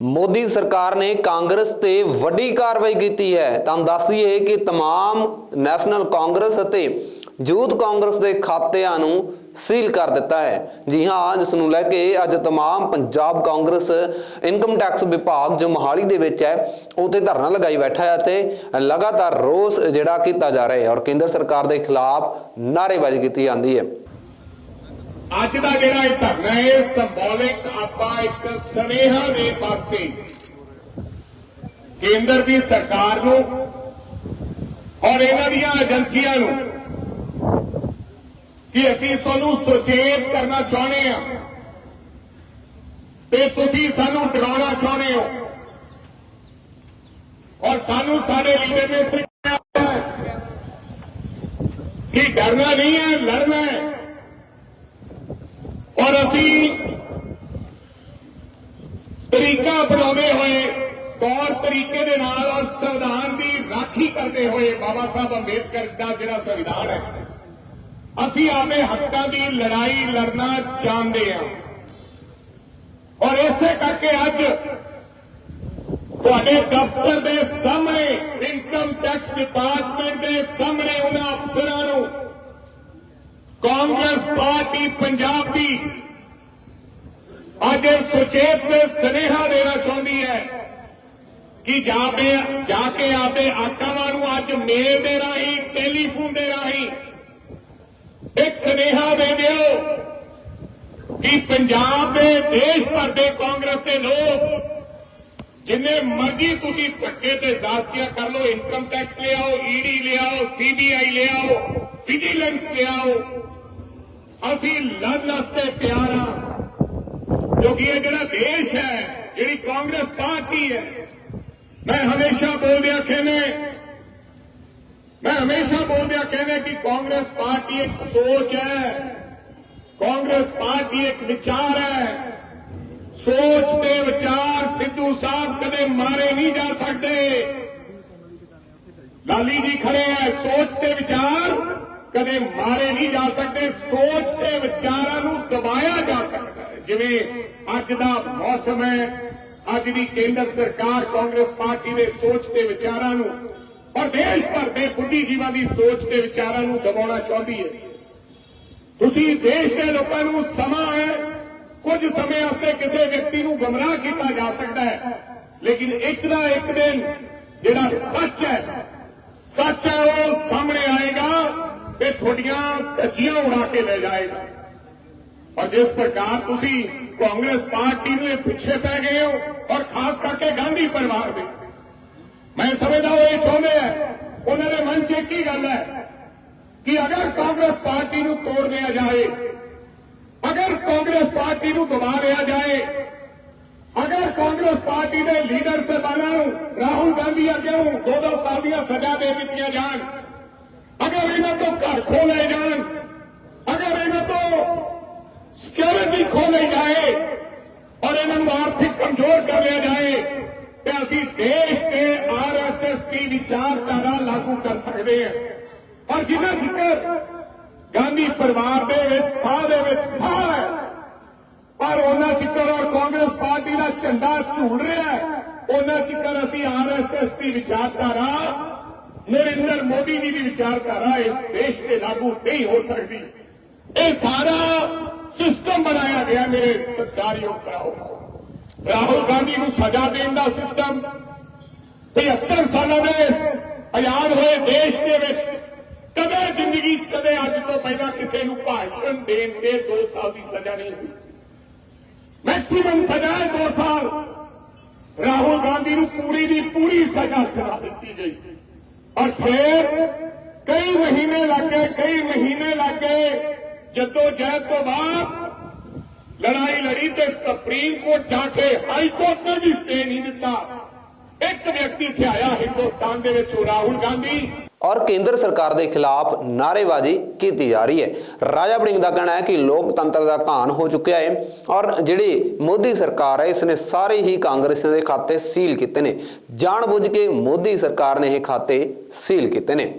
ਮੋਦੀ ਸਰਕਾਰ ਨੇ ਕਾਂਗਰਸ ਤੇ ਵੱਡੀ ਕਾਰਵਾਈ ਕੀਤੀ ਹੈ ਤੁਹਾਨੂੰ ਦੱਸ ਦਈਏ ਕਿ तमाम ਨੈਸ਼ਨਲ ਕਾਂਗਰਸ ਅਤੇ ਯੂਥ ਕਾਂਗਰਸ ਦੇ ਖਾਤਿਆਂ ਨੂੰ ਸੀਲ ਕਰ ਦਿੱਤਾ ਹੈ ਜੀ ਹਾਂ ਜਿਸ ਨੂੰ ਲੈ ਕੇ ਅੱਜ तमाम ਪੰਜਾਬ ਕਾਂਗਰਸ ਇਨਕਮ ਟੈਕਸ ਵਿਭਾਗ ਜੋ ਮੋਹਾਲੀ ਦੇ ਵਿੱਚ ਹੈ ਉੱਥੇ ਧਰਨਾ ਲਗਾਈ ਬੈਠਾ ਹੈ ਤੇ ਲਗਾਤਾਰ ਰੋਸ ਜਿਹੜਾ ਕੀਤਾ ਜਾ ਰਿਹਾ ਹੈ ਔਰ ਕੇਂਦਰ ਸਰਕਾਰ ਦੇ ਖਿਲਾਫ ਨਾਅਰੇਬਾਜ਼ੀ ਕੀਤੀ ਜਾਂਦੀ ਹੈ ਅੱਜ ਦਾ ਜਿਹੜਾ ਇਹ ਧਰਨਾ ਹੈ ਸਿੰਬੋਲਿਕ ਆਪਾਂ ਇੱਕ ਸੁਨੇਹਾ ਦੇ ਪਾਸੇ ਕੇਂਦਰ ਦੀ ਸਰਕਾਰ ਨੂੰ ਔਰ ਇਹਨਾਂ ਦੀਆਂ ਏਜੰਸੀਆਂ ਨੂੰ ਕਿ ਅਸੀਂ ਤੁਹਾਨੂੰ ਸੁਚੇਤ ਕਰਨਾ ਚਾਹੁੰਦੇ ਆ ਤੇ ਤੁਸੀਂ ਸਾਨੂੰ ਡਰਾਉਣਾ ਚਾਹੁੰਦੇ ਹੋ। ਔਰ ਸਾਨੂੰ ਸਾਡੇ ਲੀਡਰ ਨੇ ਸਿਖਾਇਆ ਕਿ ਡਰਨਾ ਨਹੀਂ ਹੈ, ਲੜਨਾ ਹੈ। ਅਸੀਂ ਤਰੀਕਾ ਅਪਣਾਉਂਦੇ ਹੋਏ, ਤੌਰ ਤਰੀਕੇ ਦੇ ਨਾਲ ਔਰ ਸੰਵਿਧਾਨ ਦੀ ਰਾਖੀ ਕਰਦੇ ਹੋਏ ਬਾਬਾ ਸਾਹਿਬ ਅੰਬੇਦਕਰ ਦਾ ਜਿਹੜਾ ਸੰਵਿਧਾਨ ਹੈ, ਅਸੀਂ ਆਪਣੇ ਹੱਕਾਂ ਦੀ ਲੜਾਈ ਲੜਨਾ ਚਾਹੁੰਦੇ ਹਾਂ। ਔਰ ਇਸੇ ਕਰਕੇ ਅੱਜ ਤੁਹਾਡੇ ਦਫ਼ਤਰ ਦੇ ਸਾਹਮਣੇ ਇਨਕਮ ਟੈਕਸ ਡਿਪਾਰਟਮੈਂਟ ਦੇ ਸਾਹਮਣੇ ਉਹਨਾਂ ਅਫਸਰਾਂ ਨੂੰ ਕਾਂਗਰਸ ਪਾਰਟੀ ਪੰਜਾਬ ਦੀ ਅੱਜ ਸੁਚੇਤ ਤੇ ਸੁਨੇਹਾ ਦੇਣਾ ਚਾਹੁੰਦੀ ਹੈ ਕਿ ਜਾਵੇ ਜਾ ਕੇ ਆਪਦੇ ਆਕਾਵਾਂ ਨੂੰ ਅੱਜ ਮੇਲ ਦੇ ਰਾਹੀਂ, ਟੈਲੀਫੋਨ ਦੇ ਰਾਹੀਂ ਇੱਕ ਸੁਨੇਹਾ ਦੇ ਦਿਓ ਕਿ ਪੰਜਾਬ ਦੇ ਦੇਸ਼ ਭਰ ਦੇ ਕਾਂਗਰਸ ਦੇ ਲੋਕ ਜਿੰਨੇ ਮਰਜ਼ੀ ਤੁਸੀਂ ਧੱਕੇ ਤੇ ਦਾਸੀਆਂ ਕਰ ਲਓ ਇਨਕਮ ਟੈਕਸ ਲਿਆਓ ਈਡੀ ਲਿਆਓ ਸੀਬੀਆਈ ਲਿਆਓ ਵਿਜੀਲੈਂਸ ਲਿਆਓ, ਅਸੀਂ ਲੜਨ ਵਾਸਤੇ ਤਿਆਰ ਹਾਂ। ਕਿਉਂਕਿ ਇਹ ਜਿਹੜਾ ਦੇਸ਼ ਹੈ, ਜਿਹੜੀ ਕਾਂਗਰਸ ਪਾਰਟੀ ਹੈ, ਮੈਂ ਹਮੇਸ਼ਾ ਬੋਲਦਿਆਂ ਕਹਿੰਦੇ ਮੈਂ ਹਮੇਸ਼ਾ ਬੋਲਦਿਆਂ ਕਹਿੰਦੇ ਕਿ ਕਾਂਗਰਸ ਪਾਰਟੀ ਇੱਕ ਸੋਚ ਹੈ, ਕਾਂਗਰਸ ਪਾਰਟੀ ਇੱਕ ਵਿਚਾਰ ਹੈ। ਸੋਚ ਤੇ ਵਿਚਾਰ ਸਿੱਧੂ ਸਾਹਿਬ ਕਦੇ ਮਾਰੇ ਨਹੀਂ ਜਾ ਸਕਦੇ। ਲਾਲੀ ਜੀ ਖੜੇ ਹੈ, ਸੋਚ ਤੇ ਵਿਚਾਰ ਕਦੇ ਮਾਰੇ ਨਹੀਂ ਜਾ ਸਕਦੇ, ਸੋਚ ਤੇ ਵਿਚਾਰਾਂ ਨੂੰ ਦਬਾਇਆ ਜਾ ਸਕਦਾ ਹੈ। ਜਿਵੇਂ ਅੱਜ ਦਾ ਮੌਸਮ ਹੈ, ਅੱਜ ਦੀ ਕੇਂਦਰ ਸਰਕਾਰ ਕਾਂਗਰਸ ਪਾਰਟੀ ਦੇ ਸੋਚ ਤੇ ਵਿਚਾਰਾਂ ਨੂੰ ਔਰ ਦੇਸ਼ ਭਰ ਦੇ ਬੁੱਧੀਜੀਵਾਂ ਦੀ ਸੋਚ ਤੇ ਵਿਚਾਰਾਂ ਨੂੰ ਦਬਾਉਣਾ ਚਾਹੁੰਦੀ ਹੈ। ਤੁਸੀਂ ਦੇਸ਼ ਦੇ ਲੋਕਾਂ ਨੂੰ ਸਮਾਂ ਹੈ, ਕੁਝ ਸਮੇਂ ਵਾਸਤੇ ਕਿਸੇ ਵਿਅਕਤੀ ਨੂੰ ਗਮਰਾਹ ਕੀਤਾ ਜਾ ਸਕਦਾ ਹੈ, ਲੇਕਿਨ ਇੱਕ ਦਾ ਇੱਕ ਦਿਨ ਜਿਹੜਾ ਸੱਚ ਹੈ ਸੱਚ ਹੈ ਉਹ ਸਾਹਮਣੇ ਆਏਗਾ। ਤੇ ਤੁਹਾਡੀਆਂ ਧੱਜੀਆਂ ਉਡਾ ਕੇ ਲੈ ਜਾਏਗਾ ਔਰ ਜਿਸ ਪ੍ਰਕਾਰ ਤੁਸੀਂ ਕਾਂਗਰਸ ਪਾਰਟੀ ਨੂੰ ਇਹ ਪਿੱਛੇ ਪੈ ਗਏ ਹੋ, ਔਰ ਖਾਸ ਕਰਕੇ ਗਾਂਧੀ ਪਰਿਵਾਰ ਦੇ, ਮੈਂ ਸਮਝਦਾ ਉਹ ਇਹ ਚਾਹੁੰਦੇ ਆ ਉਹਨਾਂ ਦੇ ਮਨ 'ਚ ਇੱਕ ਹੀ ਗੱਲ ਹੈ ਕਿ ਅਗਰ ਕਾਂਗਰਸ ਪਾਰਟੀ ਨੂੰ ਤੋੜ ਲਿਆ ਜਾਏ, ਅਗਰ ਕਾਂਗਰਸ ਪਾਰਟੀ ਨੂੰ ਦਬਾ ਲਿਆ ਜਾਏ, ਅਗਰ ਕਾਂਗਰਸ ਪਾਰਟੀ ਦੇ ਲੀਡਰ ਸਹਿਬਾਨਾਂ ਨੂੰ ਰਾਹੁਲ ਗਾਂਧੀ ਅੱਗੇ ਨੂੰ ਦੋ ਦੋ ਸਾਲ ਦੀਆਂ ਸਜ਼ਾ ਦੇ ਦਿੱਤੀਆਂ ਜਾਣ ਅਗਰ ਇਹਨਾਂ ਤੋਂ ਘਰ ਖੋਲੇ ਜਾਣ, ਅਗਰ ਇਹਨਾਂ ਤੋਂ ਸਿਕਿਉਰਿਟੀ ਖੋਲੇ ਜਾਏ ਔਰ ਇਹਨਾਂ ਨੂੰ ਆਰਥਿਕ ਕਮਜ਼ੋਰ ਕਰ ਲਿਆ ਜਾਏ, ਤੇ ਅਸੀਂ ਦੇਸ਼ ਤੇ ਆਰਐਸਐਸ ਦੀ ਵਿਚਾਰਧਾਰਾ ਲਾਗੂ ਕਰ ਸਕਦੇ ਹਾਂ। ਔਰ ਜਿੰਨਾ ਜ਼ਿਕਰ ਗਾਂਧੀ ਪਰਿਵਾਰ ਦੇ ਵਿੱਚ, ਸਾਹ ਦੇ ਵਿੱਚ ਸਾਹ ਹੈ, ਪਰ ਉਹਨਾਂ ਚਿੱਕਰ ਔਰ ਕਾਂਗਰਸ ਪਾਰਟੀ ਦਾ ਝੰਡਾ ਝੂਲ ਰਿਹਾ ਉਹਨਾਂ ਚਿੱਕਰ ਅਸੀਂ ਆਰਐਸਐਸ ਦੀ ਵਿਚਾਰਧਾਰਾ ਨਰਿੰਦਰ ਮੋਦੀ ਜੀ ਦੀ ਵਿਚਾਰਧਾਰਾ ਇਸ ਦੇਸ਼ ਤੇ ਲਾਗੂ ਨਹੀਂ ਹੋ ਸਕਦੀ। ਇਹ ਸਾਰਾ ਸਿਸਟਮ ਬਣਾਇਆ ਗਿਆ ਮੇਰੇ ਸਰਕਾਰੀਓ ਭਰਾਓ। ਰਾਹੁਲ ਗਾਂਧੀ ਨੂੰ ਸਜ਼ਾ ਦੇਣ ਦਾ ਸਿਸਟਮ 73 ਸਾਲਾਂ ਦੇ ਆਜ਼ਾਦ ਹੋਏ ਦੇਸ਼ ਦੇ ਵਿੱਚ ਕਦੇ ਜ਼ਿੰਦਗੀ 'ਚ, ਕਦੇ ਅੱਜ ਤੋਂ ਪਹਿਲਾਂ ਕਿਸੇ ਨੂੰ ਭਾਸ਼ਣ ਦੇਣ ਤੇ 2 ਸਾਲ ਦੀ ਸਜ਼ਾ ਨਹੀਂ ਹੋਈ। ਮੈਕਸਿਮਮ ਸਜ਼ਾ ਹੈ 2 ਸਾਲ। ਰਾਹੁਲ ਗਾਂਧੀ ਨੂੰ ਪੂਰੀ ਦੀ ਪੂਰੀ ਸਜ਼ਾ ਸੁਣਾ ਦਿੱਤੀ ਗਈ। ਔਰ ਫਿਰ ਕਈ ਮਹੀਨੇ ਲੱਗੇ ਕਈ ਮਹੀਨੇ ਲੱਗੇ ਜਦੋਂ ਜਹਿਦ ਤੋਂ ਬਾਅਦ ਲੜਾਈ ਲੜੀ ਤੇ ਸੁਪਰੀਮ ਕੋਰਟ ਜਾ ਕੇ ਹਾਈ ਕੋਰਟ ਨੇ ਵੀ ਸਟੇ ਨਹੀਂ ਦਿੱਤਾ। ਇੱਕ ਵਿਅਕਤੀ ਇੱਥੇ ਆਇਆ, ਹਿੰਦੁਸਤਾਨ ਦੇ ਵਿੱਚ ਰਾਹੁਲ ਗਾਂਧੀ। ਔਰ ਕੇਂਦਰ ਸਰਕਾਰ ਦੇ ਖਿਲਾਫ ਨਾਅਰੇਬਾਜ਼ੀ ਕੀਤੀ ਜਾ ਰਹੀ ਹੈ। ਰਾਜਾ ਬੜਿੰਗ ਦਾ ਕਹਿਣਾ ਹੈ ਕਿ ਲੋਕਤੰਤਰ ਦਾ ਘਾਣ ਹੋ ਚੁੱਕਿਆ ਹੈ ਔਰ ਜਿਹੜੀ ਮੋਦੀ ਸਰਕਾਰ ਹੈ ਇਸ ਨੇ ਸਾਰੇ ਹੀ ਕਾਂਗਰਸੀਆਂ ਦੇ ਖਾਤੇ ਸੀਲ ਕੀਤੇ ਨੇ। ਜਾਣਬੁੱਝ ਕੇ ਮੋਦੀ ਸਰਕਾਰ ਨੇ ਇਹ ਖਾਤੇ ਸੀਲ ਕੀਤੇ ਨੇ।